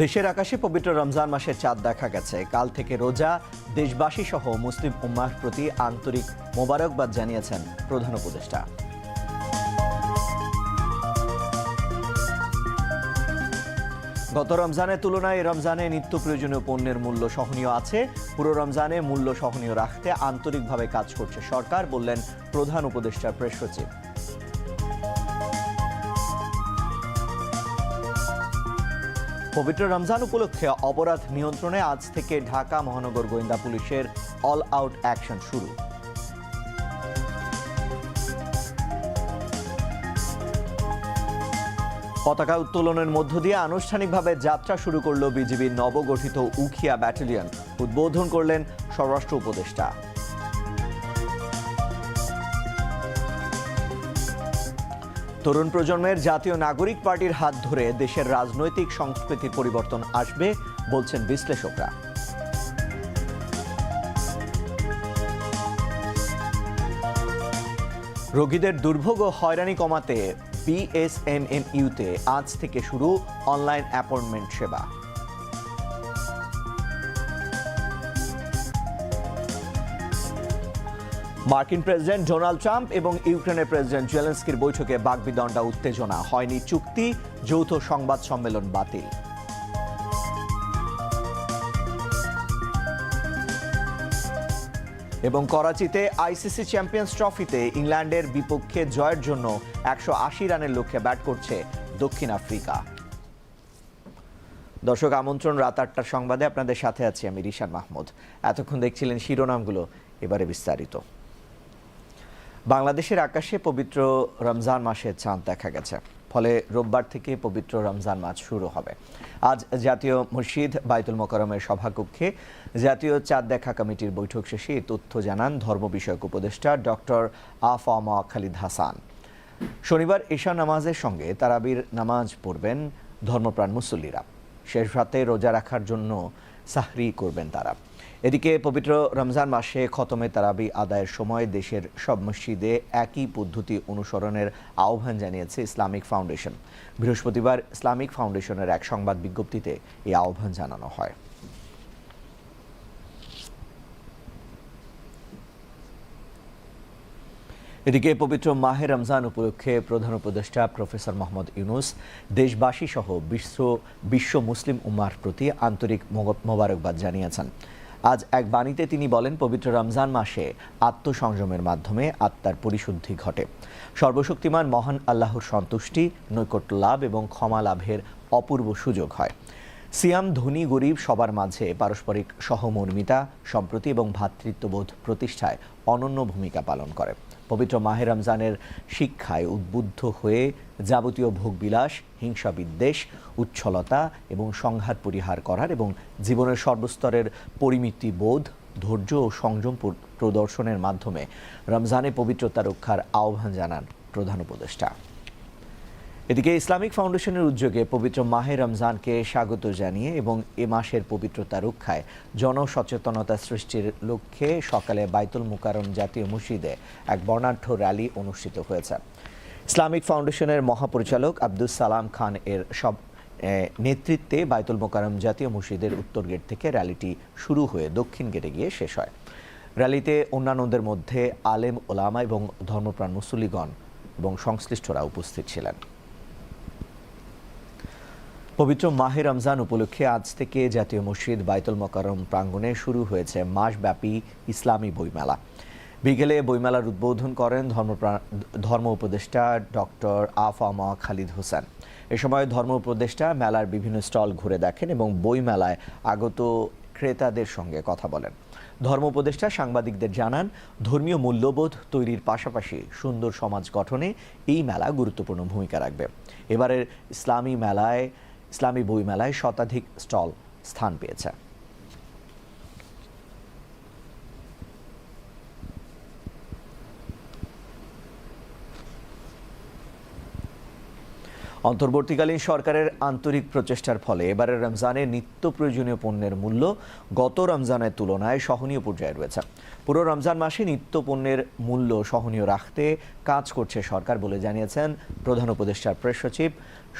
দেশের আকাশে পবিত্র রমজান মাসের চাঁদ দেখা গেছে। কাল থেকে রোজা দেশবাসী সহ মুসলিম উম্মার প্রতি আন্তরিক মোবারকবাদ জানিয়েছেন প্রধান উপদেষ্টা। গত রমজানের তুলনায় এই রমজানে নিত্য প্রয়োজনীয় পণ্যের মূল্য সহনীয় আছে। পুরো রমজানে মূল্য সহনীয় রাখতে আন্তরিকভাবে কাজ করছে সরকার, বললেন প্রধান উপদেষ্টা প্রেস সচিব। পবিত্র রমজান উপলক্ষে অপরাধ নিয়ন্ত্রণে আজ থেকে ঢাকা মহানগর গোয়েন্দা পুলিশের অল আউট অ্যাকশন শুরু। পতাকা উত্তোলনের মধ্য দিয়ে আনুষ্ঠানিকভাবে যাত্রা শুরু করল বিজিবির নবগঠিত উখিয়া ব্যাটালিয়ন। উদ্বোধন করলেন স্বরাষ্ট্র উপদেষ্টা। তরুণ প্রজন্মের জাতীয় নাগরিক পার্টির হাত ধরে দেশের রাজনৈতিক সংস্কৃতির পরিবর্তন আসবে, বলছেন বিশ্লেষকরা। রোগীদের দুর্ভোগ ও হয়রানি কমাতে বিএসএমএমইউতে আজ থেকে শুরু অনলাইন অ্যাপয়েন্টমেন্ট সেবা। মার্কিন প্রেসিডেন্ট ডোনাল্ড ট্রাম্প এবং ইউক্রেনের প্রেসিডেন্ট জেলেন্সকির বৈঠকে বাগবিদণ্ডা উত্তেজনা, হয়নি চুক্তি, যৌথ সংবাদ সম্মেলন বাতিল। এবং করাচিতে আইসিসি চ্যাম্পিয়ন্স ট্রফিতে ইংল্যান্ডের বিপক্ষে জয়ের জন্য একশো আশি রানের লক্ষ্যে ব্যাট করছে দক্ষিণ আফ্রিকা। দর্শক, আমন্ত্রণ রাত আটটার সংবাদে। আপনাদের সাথে আছি আমি রিশান মাহমুদ। এতক্ষণ দেখছিলেন শিরোনামগুলো, এবারে বিস্তারিত। বাংলাদেশের আকাশে পবিত্র রমজান মাসের চাঁদ দেখা গেছে। ফলে রোববার থেকে পবিত্র রমজান মাস শুরু হবে। আজ জাতীয় মসজিদ বাইতুল মোকারমের সভাকক্ষে জাতীয় চাঁদ দেখা কমিটির বৈঠক শেষে এই তথ্য জানান ধর্ম বিষয়ক উপদেষ্টা ডক্টর আফামা খালিদ হাসান। শনিবার ঈশা নামাজের সঙ্গে তারাবির নামাজ পড়বেন ধর্মপ্রাণ মুসল্লিরা। শেষ রাতে রোজা রাখার জন্য সাহরি করবেন তারা। এদিকে পবিত্র রমজান মাসে খতমে তারাবি আদায়ের সময় দেশের সব মসজিদে একই পদ্ধতি অনুসরণের আহ্বান জানিয়েছে ইসলামিক ফাউন্ডেশন। বৃহস্পতিবার ইসলামিক ফাউন্ডেশনের এক সংবাদ বিজ্ঞপ্তিতে এই আহ্বান জানানো হয়। এদিকে পবিত্র মাহে রমজান উপলক্ষে প্রধান উপদেষ্টা প্রফেসর মোহাম্মদ ইউনুস দেশবাসী সহ বিশ্ব বিশ্ব মুসলিম উম্মার প্রতি আন্তরিক মোবারকবাদ জানিয়েছেন। আজ এক বাণীতে তিনি বলেন, পবিত্র রমজান মাসে আত্মসংযমের মাধ্যমে আত্মার পরিশুদ্ধি ঘটে। সর্বশক্তিমান মহান আল্লাহর সন্তুষ্টি নৈকট্য লাভ এবং ক্ষমা লাভের অপূর্ব সুযোগ হয়। সিয়াম ধনী গরিব সবার মাঝে পারস্পরিক সহমর্মিতা, সম্প্রতি এবং ভ্রাতৃত্ববোধ প্রতিষ্ঠায় অনন্য ভূমিকা পালন করে। পবিত্র মাহে রমজানের শিক্ষায় উদ্বুদ্ধ হয়ে যাবতীয় ভোগবিলাস হিংসা বিদ্বেষ উচ্ছলতা এবং সংঘাত পরিহার করার এবং জীবনের সর্বস্তরের পরিমিতি বোধ, ধৈর্য ও সংযম প্র- প্রদর্শনের মাধ্যমে রমজানে পবিত্রতা রক্ষার আহ্বান জানান প্রধান উপদেষ্টা। এদিকে ইসলামিক ফাউন্ডেশনের উদ্যোগে পবিত্র মাহে রমজানকে স্বাগত জানিয়ে এবং এ মাসের পবিত্রতা রক্ষায় জনসচেতনতা সৃষ্টির লক্ষ্যে সকালে বাইতুল মুকারম জাতীয় মসজিদে এক বর্ণাঢ্য র্যালি অনুষ্ঠিত হয়েছে। ইসলামিক ফাউন্ডেশনের মহাপরিচালক আব্দুল সালাম খান এর সব নেতৃত্বে বাইতুল মোকারম জাতীয় মসজিদের উত্তর গেট থেকে র্যালিটি শুরু হয়ে দক্ষিণ গেটে গিয়ে শেষ হয়। র্যালিতে অন্যান্যদের মধ্যে আলেম ওলামা এবং ধর্মপ্রাণ মুসল্লিগণ এবং সংশ্লিষ্টরা উপস্থিত ছিলেন। পবিত্র মাহে রমজান উপলক্ষে আজ থেকে জাতীয় মসজিদ বাইতুল মোকারম প্রাঙ্গণে শুরু হয়েছে মাসব্যাপী ইসলামী বইমেলা। বিকেলে বইমেলার উদ্বোধন করেন ধর্ম উপদেষ্টা ডক্টর আফামা খালিদ হোসেন। এ সময় ধর্ম উপদেষ্টা মেলার বিভিন্ন স্টল ঘুরে দেখেন এবং বইমেলায় আগত ক্রেতাদের সঙ্গে কথা বলেন। ধর্ম উপদেষ্টা সাংবাদিকদের জানান, ধর্মীয় মূল্যবোধ তৈরির পাশাপাশি সুন্দর সমাজ গঠনে এই মেলা গুরুত্বপূর্ণ ভূমিকা রাখবে। এবারের ইসলামী মেলায় ইসলামী বইমেলায় শতাধিক স্টল স্থান পেয়েছে। অন্তর্বর্তীকালীন সরকারের আন্তরিক প্রচেষ্টার ফলে এবারের রমজানে নিত্য প্রয়োজনীয় পণ্যের মূল্য গত রমজানের তুলনায় সহনীয় পর্যায়ে রয়েছে। পুরো রমজান মাসে নিত্য পণ্যের মূল্য সহনীয় রাখতে কাজ করছে সরকার বলে জানিয়েছেন প্রধান উপদেষ্টার প্রেস সচিব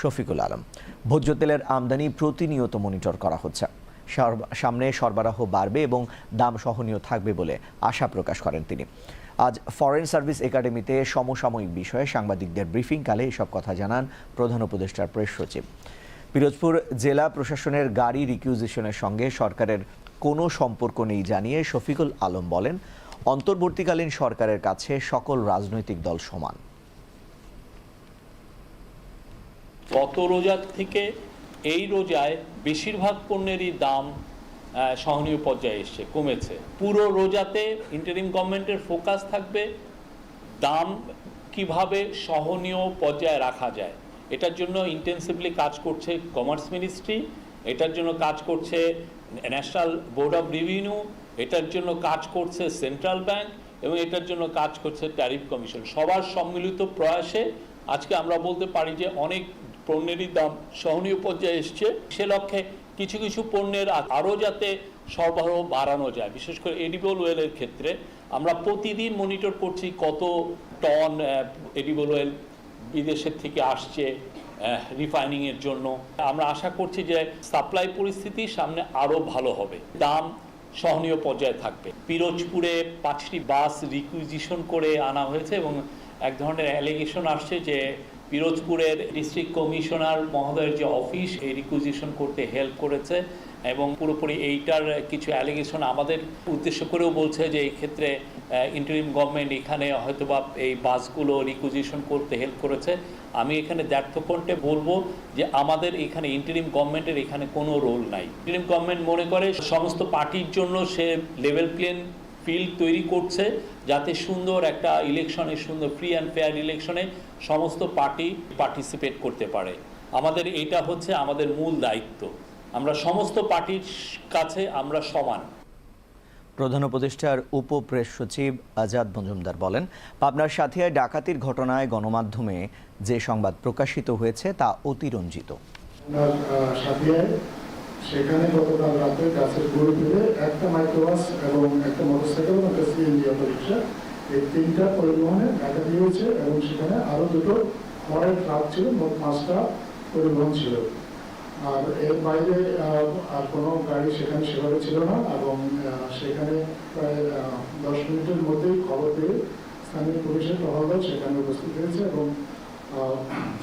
শফিকুল আলম। ভোজ্য তেলের আমদানি প্রতিনিয়ত মনিটর করা হচ্ছে। সামনে সরবরাহ বাড়বে এবং দাম সহনীয় থাকবে বলে আশা প্রকাশ করেন তিনি। আজ ফরেন সার্ভিস একাডেমিতে সমসাময়িক বিষয়ে সাংবাদিকদের ব্রিফিংকালে এসব কথা জানান প্রধান উপদেষ্টার প্রেস সচিব। পিরোজপুর জেলা প্রশাসনের গাড়ি রিকিউজিশনের সঙ্গে সরকারের কোনো সম্পর্ক নেই জানিয়ে শফিকুল আলম বলেন, অন্তর্বর্তীকালীন সরকারের কাছে সকল রাজনৈতিক দল সমান। গত রোজার থেকে এই রোজায় বেশিরভাগ পণ্যেরই দাম সহনীয় পর্যায়ে এসছে, কমেছে। পুরো রোজাতে ইন্টারিম গভর্নমেন্টের ফোকাস থাকবে দাম কীভাবে সহনীয় পর্যায়ে রাখা যায়। এটার জন্য ইন্টেন্সিভলি কাজ করছে কমার্স মিনিস্ট্রি এটার জন্য কাজ করছে ন্যাশনাল বোর্ড অফ রিভিনিউ এটার জন্য কাজ করছে সেন্ট্রাল ব্যাংক এবং এটার জন্য কাজ করছে ট্যারিফ কমিশন সবার সম্মিলিত প্রয়াসে আজকে আমরা বলতে পারি যে অনেক পণ্যেরই দাম সহনীয় পর্যায়ে এসছে। সে লক্ষ্যে কিছু কিছু পণ্যের আরও যাতে সরবরাহ বাড়ানো যায়, বিশেষ করে এডিবল ওয়েলের ক্ষেত্রে। আমরা প্রতিদিন মনিটর করছি কত টন এডিবল ওয়েল বিদেশের থেকে আসছে রিফাইনিংয়ের জন্য। আমরা আশা করছি যে সাপ্লাই পরিস্থিতি সামনে আরও ভালো হবে। দাম সহনীয় পর্যায়ে থাকবে। পিরোজপুরে পাঁচটি বাস রিকুইজিশন করে আনা হয়েছে এবং এক ধরনের অ্যালিগেশন আসছে যে পিরোজপুরের ডিস্ট্রিক্ট কমিশনার মহোদয়ের যে অফিস, এই রিকুইজিশন করতে হেল্প করেছে এবং পুরোপুরি এইটার কিছু অ্যালিগেশন আমাদের উদ্দেশ্য করেও বলছে যে এই ক্ষেত্রে ইন্টারিম গভর্নমেন্ট এখানে হয়তোবা এই বাসগুলো রিকুইজিশন করতে হেল্প করেছে। আমি এখানে দ্ব্যর্থকণ্ঠে বলব যে আমাদের এখানে ইন্টারিম গভর্নমেন্টের এখানে কোনো রোল নাই। ইন্টারিম গভর্নমেন্ট মনে করে, সমস্ত পার্টির জন্য সে লেভেল প্লেন ফিল্ড তৈরি করছে যাতে সুন্দর একটা ইলেকশনে সুন্দর ফ্রি অ্যান্ড ফেয়ার ইলেকশনে সমস্ত পার্টি পার্টিসিপেট করতে পারে। আমাদের এটা হচ্ছে আমাদের মূল দায়িত্ব। আমরা সমস্ত পার্টির কাছে আমরা সমান। প্রধান উপদেষ্টার উপ প্রেস সচিব আজাদ মজুমদার বলেন পাবনার সাথিয়ায় ডাকাতির ঘটনায় গণমাধ্যমে যে সংবাদ প্রকাশিত হয়েছে তা অতিরঞ্জিত। সাথিয়ায় সেখানে গতকাল রাতে গাছের গুঁড়ো ফেলে একটা মাইক্রোবাস এবং একটা মোটরসাইকেল এবং একটা সিএনজি অটোরিক্সা এই তিনটা পরিবহনে ডাকাতি দিয়েছে এবং সেখানে আরও দুটো খড়ের ট্রাক ছিল, মোট পাঁচটা পরিবহন ছিল। আর এর বাইরে আর কোনো গাড়ি সেখানে সেভাবে ছিল না এবং সেখানে প্রায় দশ মিনিটের মধ্যেই খবর পেয়ে স্থানীয় পুলিশের টহল দল সেখানে উপস্থিত হয়েছে এবং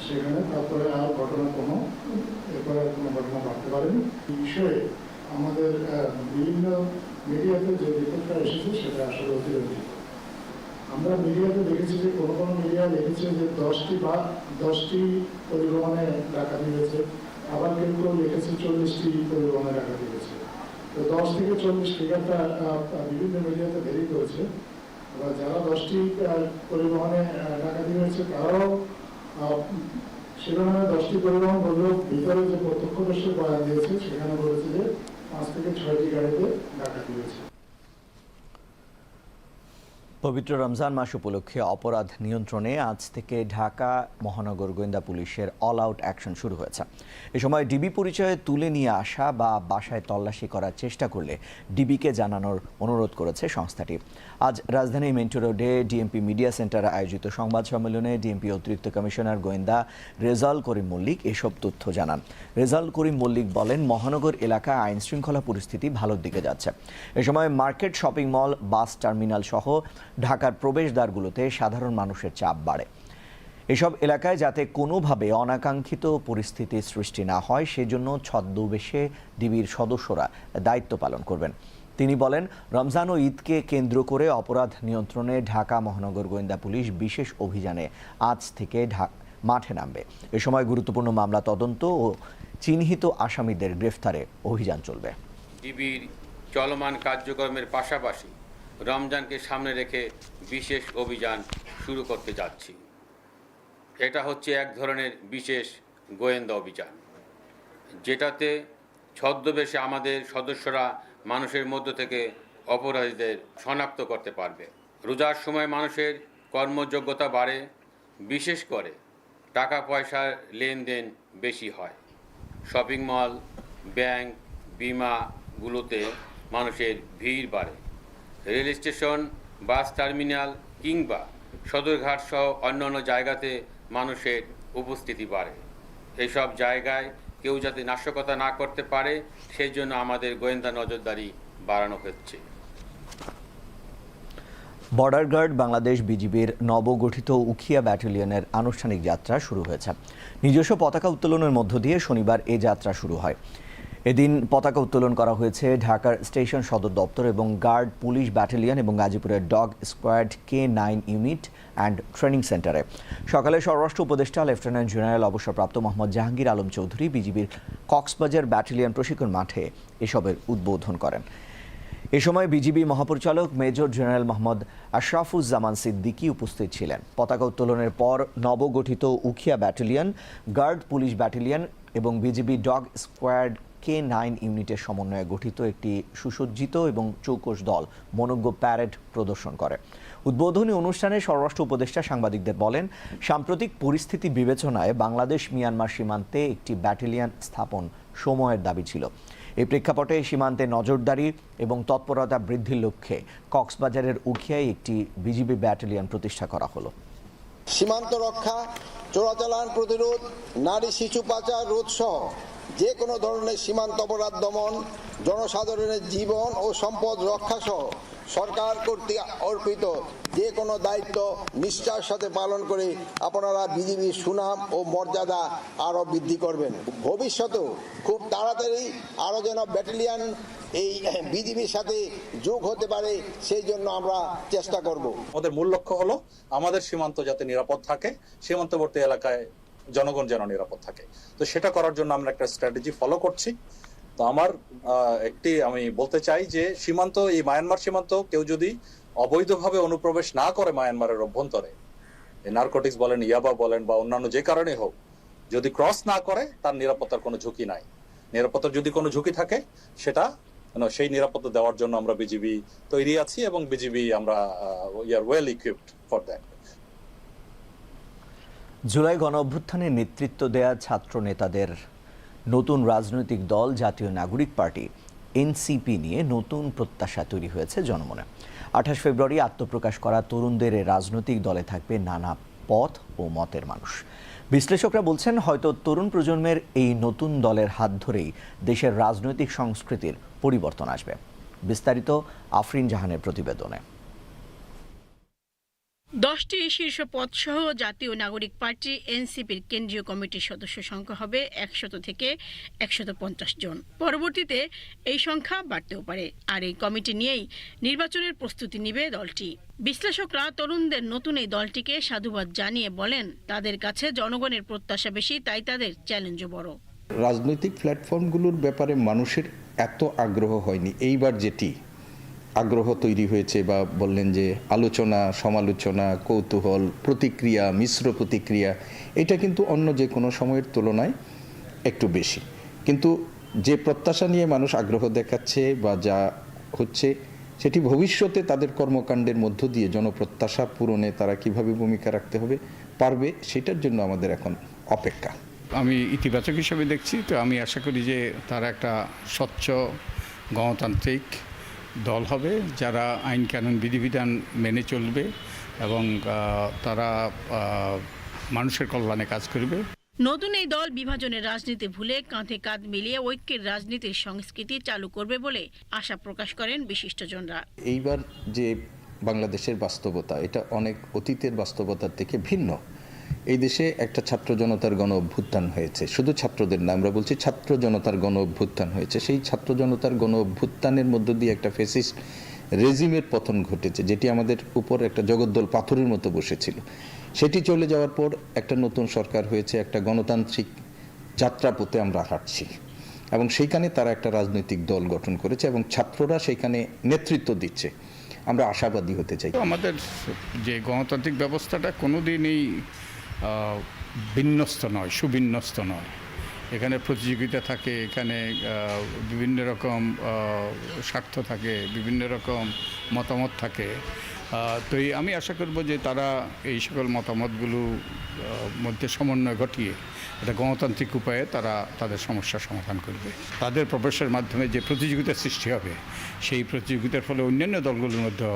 সেখানে তারপরে আর ঘটনা কোনো এরপরে আর কোনো ঘটনা ঘটতে পারেনি এই বিষয়ে আমাদের বিভিন্ন মিডিয়াতে যে রিপোর্টটা এসেছে সেটা আসলে অতিরঞ্জিত। আমরা মিডিয়াতে দেখেছি যে কোনো কোনো মিডিয়া লিখেছে যে দশটি বা দশটি পরিবহনে ডাকাতি হয়েছে আবার কেউ কেউ লিখেছে চল্লিশটি পরিবহনে ডাকাতি হয়েছে তো দশ থেকে চল্লিশ ফিগারটা বিভিন্ন মিডিয়াতে দেরি করেছে আবার যারা দশটি পরিবহনে ডাকাতি হয়েছে তারাও শিরোনামে দশটি পরিবহন বললেও ভিতরে যে প্রত্যক্ষদর্শী বয়ান দিয়েছে সেখানে বলেছে যে পাঁচ থেকে ছয়টি গাড়িতে ডাকা হয়েছে পবিত্র রমজান মাস উপলক্ষে অপরাধ নিয়ন্ত্রণে আজ থেকে ঢাকা মহানগর গোয়েন্দা পুলিশের অল আউট অ্যাকশন শুরু হয়েছে। এ সময় ডিবি পরিচয়ে তুলে নিয়ে আসা বা বাসায় তল্লাশি করার চেষ্টা করলে ডিবিকে জানানোর অনুরোধ করেছে সংস্থাটি। আজ রাজধানী মেন্টো রোডে ডিএমপি মিডিয়া সেন্টারে আয়োজিত সংবাদ সম্মেলনে ডিএমপি অতিরিক্ত কমিশনার গোয়েন্দা রেজাল করিম মল্লিক এসব তথ্য জানান। রেজাল করিম মল্লিক বলেন, মহানগর এলাকায় আইন শৃঙ্খলা পরিস্থিতি ভালোর দিকে যাচ্ছে। এ সময় market shopping mall, bus terminal সহ ঢাকার প্রবেশদ্বারগুলোতে সাধারণ মানুষের চাপ বাড়ে। এসব এলাকায় যাতে কোনোভাবে অনাকাঙ্ক্ষিত পরিস্থিতির সৃষ্টি না হয়, সেজন্য ছদ্মবেশে ডিবির সদস্যরা দায়িত্ব পালন করবেন। তিনি বলেন, রমজান ও ঈদকে কেন্দ্র করে অপরাধ নিয়ন্ত্রণে ঢাকা মহানগর গোয়েন্দা পুলিশ বিশেষ অভিযানে আজ থেকে মাঠে নামবে। এ সময় গুরুত্বপূর্ণ মামলা তদন্ত ও চিহ্নিত আসামিদের গ্রেফতারে অভিযান চলবে। ডিবির চলমান কার্যক্রমের পাশাপাশি রমজানকে সামনে রেখে বিশেষ অভিযান শুরু করতে যাচ্ছি। এটা হচ্ছে এক ধরনের বিশেষ গোয়েন্দা অভিযান, যেটাতে ছদ্মবেশে আমাদের সদস্যরা মানুষের মধ্য থেকে অপরাধীদের শনাক্ত করতে পারবে। রোজার সময় মানুষের কর্মযোগ্যতা বাড়ে, বিশেষ করে টাকা পয়সার লেনদেন বেশি হয়। শপিং মল, ব্যাংক, বিমাগুলোতে মানুষের ভিড় বাড়ে। রেল স্টেশন, বাস টার্মিনাল কিংবা সদরঘাট সহ অন্যান্য জায়গাতে মানুষের উপস্থিতি বাড়ে। এইসব জায়গায় কেউ যাতে নাশকতা না করতে পারে সেই জন্য আমাদের গোয়েন্দা নজরদারি বাড়ানো হচ্ছে। বর্ডার গার্ড বাংলাদেশ বিজিবির নবগঠিত উখিয়া ব্যাটালিয়নের আনুষ্ঠানিক যাত্রা শুরু হয়েছে। নিজস্ব পতাকা উত্তোলনের মধ্য দিয়ে শনিবার এ যাত্রা শুরু হয়। এদিন পতাকা উত্তোলন করা হয়েছে ঢাকার স্টেশন সদর দপ্তর এবং গার্ড পুলিশ ব্যাটালিয়ন এবং গাজীপুরের dog squad K nine unit and training সেন্টারে। সকালে স্বরাষ্ট্র উপদেষ্টা, লেফটেন্যান্ট জেনারেল অবসরপ্রাপ্ত মোহাম্মদ জাহাঙ্গীর আলম চৌধুরী বিজিবির কক্সবাজার ব্যাটালিয়ন প্রশিক্ষণ মাঠে এসবের উদ্বোধন করেন। এ সময় বিজিবি মহাপরিচালক মেজর জেনারেল মোহাম্মদ আশরাফুজ্জামান সিদ্দিকী উপস্থিত ছিলেন। পতাকা উত্তোলনের পর নবগঠিত Ukhiya battalion, guard police battalion এবং BGB dog squad K nine ইউনিটের সমন্বয়ে গঠিত একটি সুসজ্জিত এবং চৌকস দল মনোজ্ঞ প্যারেড প্রদর্শন করে। উদ্বোধনী অনুষ্ঠানে স্বরাষ্ট্র উপদেষ্টা সাংবাদিকদের বলেন, সাম্প্রতিক পরিস্থিতি বিবেচনায় বাংলাদেশ মিয়ানমার সীমান্তে একটি ব্যাটালিয়ন স্থাপন সময়ের দাবি ছিল। এই প্রেক্ষাপটে সীমান্তে নজরদারি এবং তৎপরতা বৃদ্ধির লক্ষ্যে কক্সবাজারের উখিয়ায় একটি বিজিবি ব্যাটালিয়ন প্রতিষ্ঠা করা হলো। সীমান্ত রক্ষা, চোরাচালান প্রতিরোধ, নারী শিশু পাচার রোধ সহ যে কোনো ধরনের সীমান্ত অপরাধ দমন, জনসাধারণের জীবন ও সম্পদ রক্ষা সহ সরকার কর্তৃক অর্পিত যে কোনো দায়িত্ব নিষ্ঠার সাথে পালন করে আপনারা বিজিবির সুনাম ও মর্যাদা আরও বৃদ্ধি করবেন। ভবিষ্যতেও খুব তাড়াতাড়ি আরও যেন ব্যাটালিয়ান এই বিজিবির সাথে যোগ হতে পারে, সেই জন্য আমরা চেষ্টা করব। আমাদের মূল লক্ষ্য হলো আমাদের সীমান্ত যাতে নিরাপদ থাকে। সীমান্তবর্তী এলাকায় জনগণ যেন নিরাপদ থাকে। তো সেটা করার জন্য আমরা একটা স্ট্র্যাটেজি ফলো করছি। তো আমার একটি আমি বলতে চাই যে সীমান্ত, এই মায়ানমার সীমান্ত কেউ যদি অবৈধভাবে অনুপ্রবেশ না করে মায়ানমারের অভ্যন্তরে নার্কোটিক্স বলেন, ইয়াবা বলেন বা অন্যান্য যে কারণে হোক, যদি ক্রস না করে, তার নিরাপত্তার কোনো ঝুঁকি নাই। নিরাপত্তার যদি কোনো ঝুঁকি থাকে, সেটা সেই নিরাপত্তা দেওয়ার জন্য আমরা বিজিবি তৈরি আছি এবং বিজিবি আমরা are well equipped for that July গণ অভ্যুত্থানে নেতৃত্ব দেয়া ছাত্র নেতাদের নতুন রাজনৈতিক দল, জাতীয় নাগরিক পার্টি, এনসিপি নিয়ে নতুন প্রত্যাশা তৈরি হয়েছে জনমনে। আঠাশ ফেব্রুয়ারি আত্মপ্রকাশ করা তরুণদের রাজনৈতিক দলে থাকবে নানা পথ ও মতের মানুষ। বিশ্লেষকরা বলছেন, হয়তো তরুণ প্রজন্মের এই নতুন দলের হাত ধরেই দেশের রাজনৈতিক সংস্কৃতির পরিবর্তন আসবে। বিস্তারিত আফরিন জাহানের প্রতিবেদনে। দশটি শীর্ষ পদসহ জাতীয় নাগরিক পার্টি, এনসিপির কেন্দ্রীয় কমিটির সদস্য সংখ্যা হবে একশত থেকে একশত পঞ্চাশ জন। পরবর্তীতে এই সংখ্যা বাড়তেও পারে। আর এই কমিটি নিয়েই নির্বাচনের প্রস্তুতি নিবে দলটি। বিশ্লেষকরা তরুণদের নতুন এই দলটিকে সাধুবাদ জানিয়ে বলেন, তাদের কাছে জনগণের প্রত্যাশা বেশি, তাই তাদের চ্যালেঞ্জও বড়। রাজনৈতিক প্ল্যাটফর্মগুলোর ব্যাপারে মানুষের এত আগ্রহ হয়নি। এইবার যেটি আগ্রহ তৈরি হয়েছে বা বললেন যে আলোচনা, সমালোচনা, কৌতূহল, প্রতিক্রিয়া, মিশ্র প্রতিক্রিয়া, এটা কিন্তু অন্য যে কোনো সময়ের তুলনায় একটু বেশি। কিন্তু যে প্রত্যাশা নিয়ে মানুষ আগ্রহ দেখাচ্ছে বা যা হচ্ছে, সেটি ভবিষ্যতে তাদের কর্মকাণ্ডের মধ্য দিয়ে জনপ্রত্যাশা পূরণে তারা কীভাবে ভূমিকা রাখতে হবে, পারবে, সেটার জন্য আমাদের এখন অপেক্ষা। আমি ইতিবাচক হিসেবে দেখছি, তো আমি আশা করি যে তারা একটা স্বচ্ছ গণতান্ত্রিক দল হবে যারা আইন কানুন বিধিবিধান মেনে চলবে এবং তারা মানুষের কল্যাণে কাজ করবে। নতুন এই দল বিভাজনের রাজনীতি ভুলে কাঁধে কাঁধ মিলিয়ে ঐক্যের রাজনীতির সংস্কৃতি চালু করবে বলে আশা প্রকাশ করেন বিশিষ্টজনরা। এইবার যে বাংলাদেশের বাস্তবতা এটা অনেক অতীতের বাস্তবতার থেকে ভিন্ন। এই দেশে একটা ছাত্র জনতার গণ অভ্যুত্থান হয়েছে। শুধু ছাত্রদের না, আমরা বলছি ছাত্র জনতার গণ অভ্যুত্থান হয়েছে। সেই ছাত্র জনতার গণ অভ্যুত্থানের মধ্য দিয়ে একটা ফেসিস্ট রেজিমের পতন ঘটেছে, যেটি আমাদের উপর একটা জগদ্দল পাথরের মতো বসেছিল। সেটি চলে যাওয়ার পর একটা নতুন সরকার হয়েছে, একটা গণতান্ত্রিক যাত্রাপথে আমরা হাঁটছি। এবং সেইখানে তারা একটা রাজনৈতিক দল গঠন করেছে এবং ছাত্ররা সেইখানে নেতৃত্ব দিচ্ছে। আমরা আশাবাদী হতে চাই। আমাদের যে গণতান্ত্রিক ব্যবস্থাটা কোনোদিনই বিন্যস্ত নয় সুবিন্যস্ত নয়। এখানে প্রতিযোগিতা থাকে, এখানে বিভিন্ন রকম স্বার্থ থাকে, বিভিন্ন রকম মতামত থাকে। তো আমি আশা করব যে তারা এই সকল মতামতগুলো মধ্যে সমন্বয় ঘটিয়ে একটা গণতান্ত্রিক উপায়ে তারা তাদের সমস্যার সমাধান করবে। তাদের প্রবেশের মাধ্যমে যে প্রতিযোগিতার সৃষ্টি হবে, সেই প্রতিযোগিতার ফলে অন্যান্য দলগুলোর মধ্যে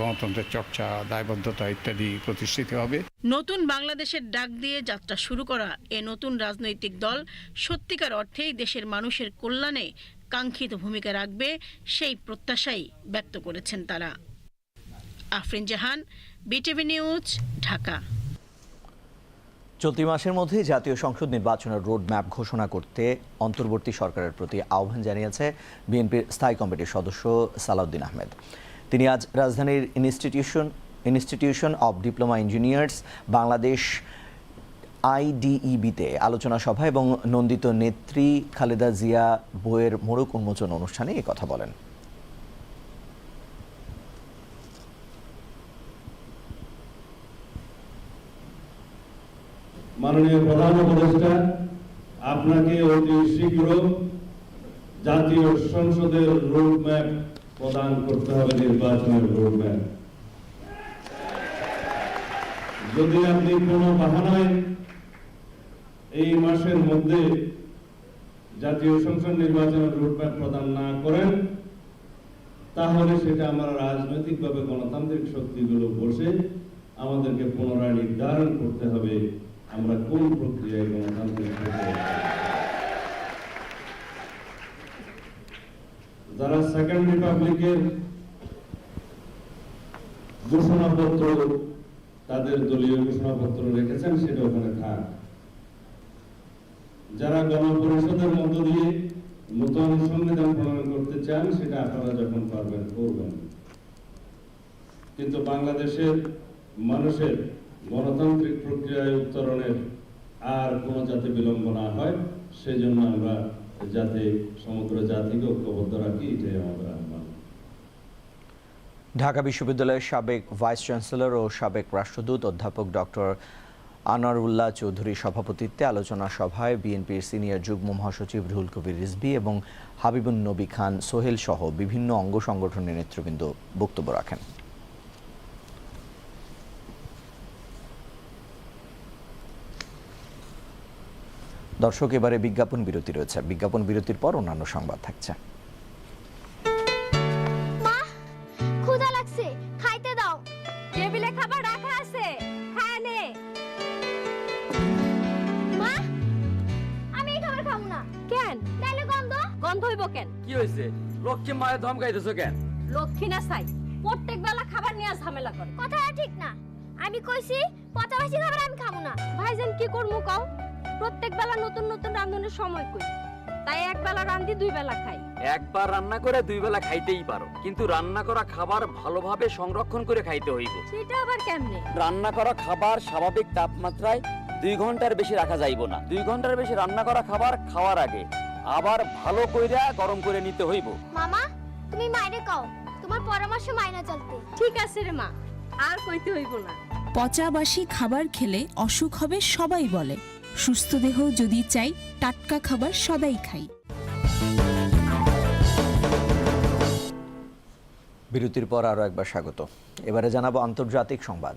গণতন্ত্রের চর্চা, দায়বদ্ধতা ইত্যাদি প্রতিষ্ঠিত হবে। নতুন বাংলাদেশের ডাক দিয়ে যাত্রা শুরু করা এ নতুন রাজনৈতিক দল সত্যিকার অর্থেই দেশের মানুষের কল্যাণে কাঙ্ক্ষিত ভূমিকা রাখবে সেই প্রত্যাশাই ব্যক্ত করেছেন তারা। Afrin Jahan, BTV news, Dhaka. চলতি মাসের মধ্যে জাতীয় সংসদ নির্বাচনের রোড ম্যাপ ঘোষণা করতে অন্তর্বর্তী সরকারের প্রতি আহ্বান জানিয়েছে বিএনপির স্থায়ী কমিটির সদস্য সালাউদ্দিন আহমেদ। তিনি আজ রাজধানীর institution institution of diploma engineers Bangladesh আইডিইবিতে আলোচনা সভা এবং নন্দিত নেত্রী খালেদা জিয়া বইয়ের মোড়ক উন্মোচন অনুষ্ঠানে কথা বলেন। মাননীয় প্রধান উপদেষ্টা, আপনাকে অতি শীঘ্র জাতীয় সংসদের রোড ম্যাপ প্রদান করতে হবে, নির্বাচনের রোড ম্যাপ যদি আপনি কোনো বাহানায় এই মাসের মধ্যে জাতীয় সংসদ নির্বাচনের রোড ম্যাপ প্রদান না করেন, তাহলে সেটা আমরা রাজনৈতিকভাবে গণতান্ত্রিক শক্তিগুলো বসে আমাদেরকে পুনরায় নির্ধারণ করতে হবে। আমরা কোন প্রক্রিয়ায় গণতান্ত্রিক যারা সেকেন্ড রিপাবলিকের ঘোষণাপত্র তাদের দলীয় ঘোষণাপত্র রেখেছেন, সেটা ওখানে থাক। যারা গণপরিষদের মধ্য দিয়ে নতুন সংবিধান প্রণয়ন করতে চান, সেটা আপনারা যখন পারবেন করবেন। কিন্তু বাংলাদেশের মানুষের গণতান্ত্রিক প্রক্রিয়ায় উত্তরণের আর কোনো যাতে বিলম্ব না হয়, সেজন্য আমরা যাতে সমগ্র জাতিকে ঐক্যবদ্ধ রাখি, এটাই আমাদের ঢাকা বিশ্ববিদ্যালয়ের সাবেক ভাইস চ্যান্সেলর ও সাবেক রাষ্ট্রদূত অধ্যাপক ডক্টর আনারুল্লাহ চৌধুরীর সভাপতিত্বে আলোচনা সভায় বিএনপির সিনিয়র যুগ্ম মহাসচিব রুহুল কবির রিজভী এবং হাবিবুন নবী খান সোহেল সহ বিভিন্ন অঙ্গ সংগঠনের নেতৃবৃন্দ বক্তব্য রাখেন। দর্শক এবারে বিজ্ঞাপন বিরতি রয়েছে। বিজ্ঞাপন বিরতির পর অন্যান্য সংবাদ থাকছে। ক্ষুধা লাগছে। খাইতে দাও। টেবিলে খাবার রাখা আছে। খায় নে। মা আমি এই খাবার খাব না। কেন? তাহলে গন্ধ? গন্ধ হইব কেন? কি হয়েছে লক্ষ্মী মায়ের ধমকাইতেছো কেন? লক্ষ্মী না চাই প্রত্যেক বেলা খাবার নিয়ে ঝামেলা করে। কথাটা ঠিক না। আমি কইছি পচাবাসি খাবার আমি খাব না। ভাইজান কি করব কও? প্রত্যেক বেলা নতুন নতুন রান্ধনের সময় কই তাই এক বেলা রান্ধি দুই বেলা খাই। একবার রান্না করে দুই বেলা খাইতেই পারো। কিন্তু রান্না করা খাবার ভালোভাবে সংরক্ষণ করে খাইতে হইব। সেটা আবার কেমনে? রান্না করা খাবার স্বাভাবিক তাপমাত্রায় দুই ঘণ্টার বেশি রাখা যাইব না। দুই ঘণ্টার বেশি রান্না করা খাবার খাওয়ার আগে আবার ভালো কইরা গরম করে নিতে হইব। মামা তুমি মাইরে কও। তোমার পরামর্শ মাইনা চলতে। ঠিক আছে রে মা আর কইতে হইব না। পচাবাসি খাবার খেলে অসুখ হবে সবাই বলে। সুস্থ দেহ যদি চাই, টাটকা খাবার সদাই খাই। বিরতির পর আরও একবার স্বাগত। এবারে জানাব আন্তর্জাতিক সংবাদ।